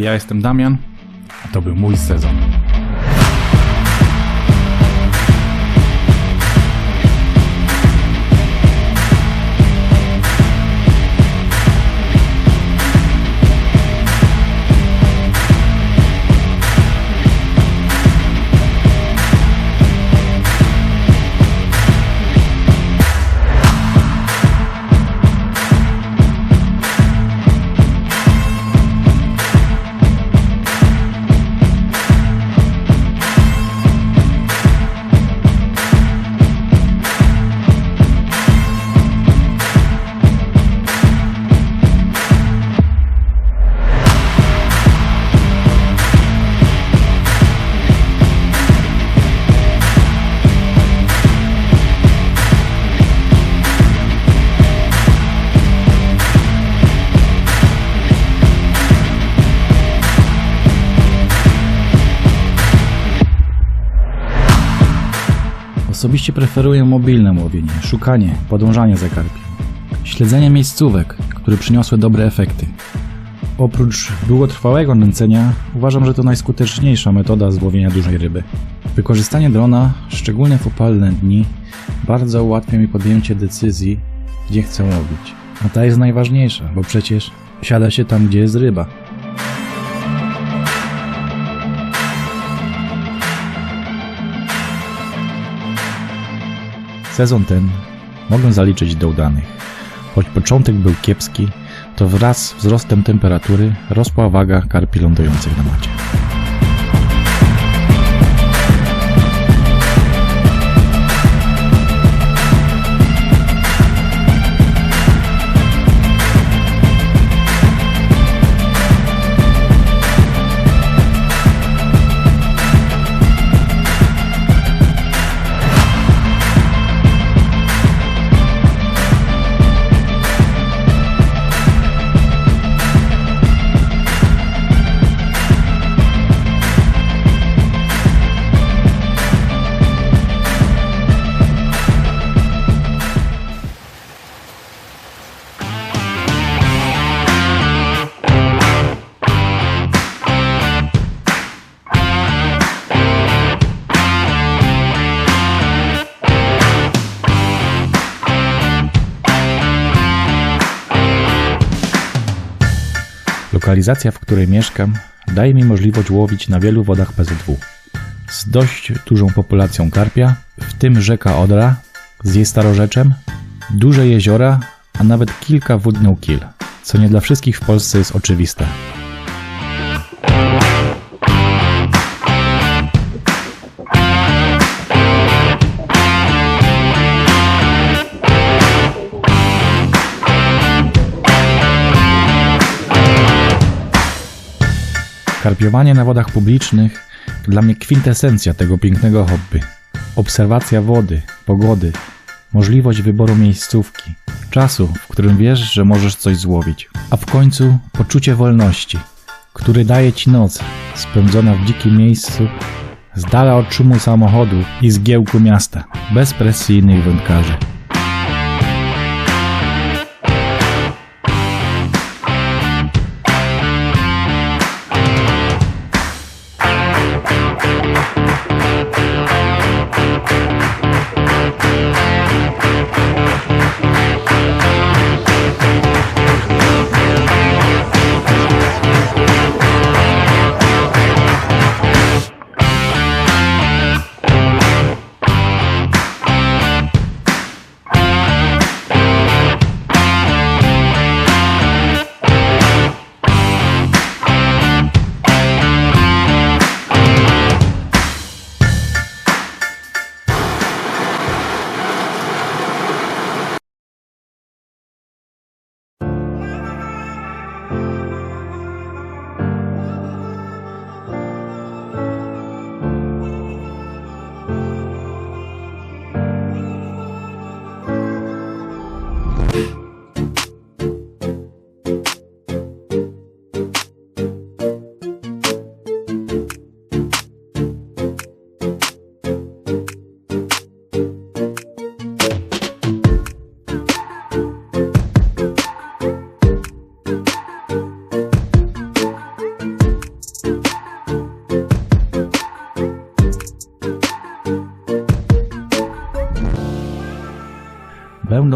Ja jestem Damian, a to był mój sezon. Osobiście preferuję mobilne łowienie, szukanie, podążanie za karpiem. Śledzenie miejscówek, które przyniosły dobre efekty. Oprócz długotrwałego nęcenia, uważam, że to najskuteczniejsza metoda złowienia dużej ryby. Wykorzystanie drona, szczególnie w upalne dni, bardzo ułatwia mi podjęcie decyzji, gdzie chcę łowić. A ta jest najważniejsza, bo przecież siada się tam, gdzie jest ryba. Sezon ten mogę zaliczyć do udanych. Choć początek był kiepski, to wraz z wzrostem temperatury rosła waga karpi lądujących na macie. Lokalizacja, w której mieszkam, daje mi możliwość łowić na wielu wodach PZW. Z dość dużą populacją karpia, w tym rzeka Odra z jej starorzeczem, duże jeziora, a nawet kilka wódnią kil, co nie dla wszystkich w Polsce jest oczywiste. Karpiowanie na wodach publicznych dla mnie kwintesencja tego pięknego hobby. Obserwacja wody, pogody, możliwość wyboru miejscówki, czasu, w którym wiesz, że możesz coś złowić, a w końcu poczucie wolności, który daje ci noc spędzona w dzikim miejscu, z dala od szumu samochodu i zgiełku miasta, bez presji innych wędkarzy.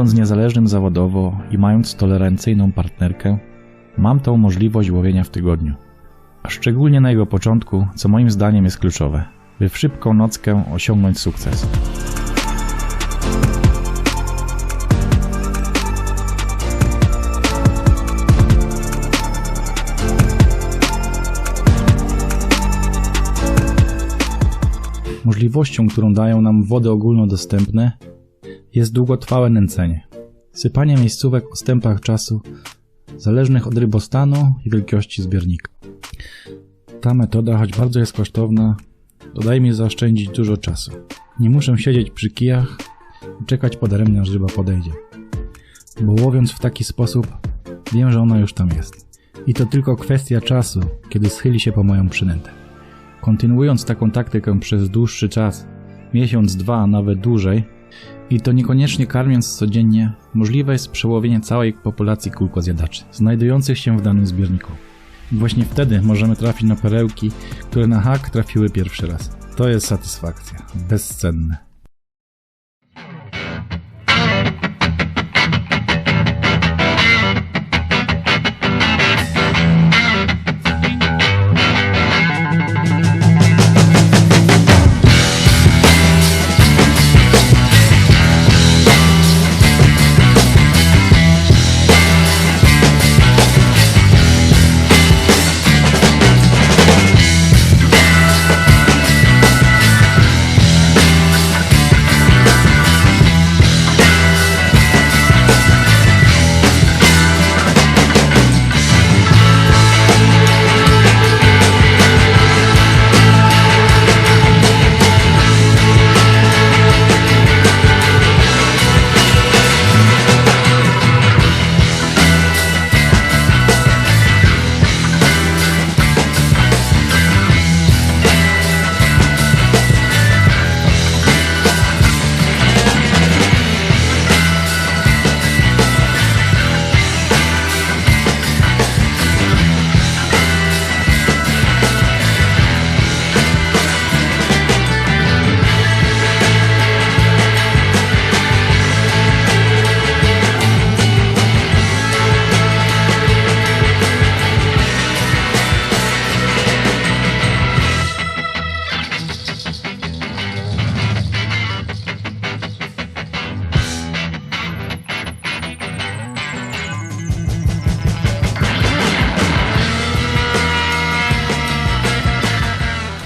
Będąc niezależnym zawodowo i mając tolerancyjną partnerkę, mam tą możliwość łowienia w tygodniu. A szczególnie na jego początku, co moim zdaniem jest kluczowe, by w szybką nockę osiągnąć sukces. Możliwością, którą dają nam wody ogólnodostępne, jest długotrwałe nęcenie. Sypanie miejscówek o stępach czasu, zależnych od rybostanu i wielkości zbiornika. Ta metoda, choć bardzo jest kosztowna, dodaje mi zaoszczędzić dużo czasu. Nie muszę siedzieć przy kijach i czekać podaremnie, aż ryba podejdzie. Bo łowiąc w taki sposób, wiem, że ona już tam jest. I to tylko kwestia czasu, kiedy schyli się po moją przynętę. Kontynuując taką taktykę przez dłuższy czas, miesiąc, dwa, nawet dłużej, i to niekoniecznie karmiąc codziennie, możliwe jest przełowienie całej populacji kulkozjadaczy, znajdujących się w danym zbiorniku. Właśnie wtedy możemy trafić na perełki, które na hak trafiły pierwszy raz. To jest satysfakcja. Bezcenne.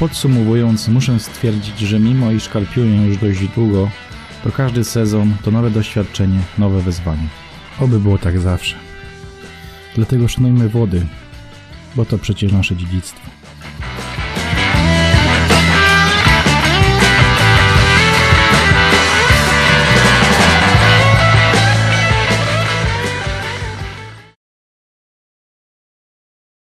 Podsumowując, muszę stwierdzić, że mimo iż karpiuję już dość długo, to każdy sezon to nowe doświadczenie, nowe wyzwanie. Oby było tak zawsze. Dlatego szanujmy wody, bo to przecież nasze dziedzictwo.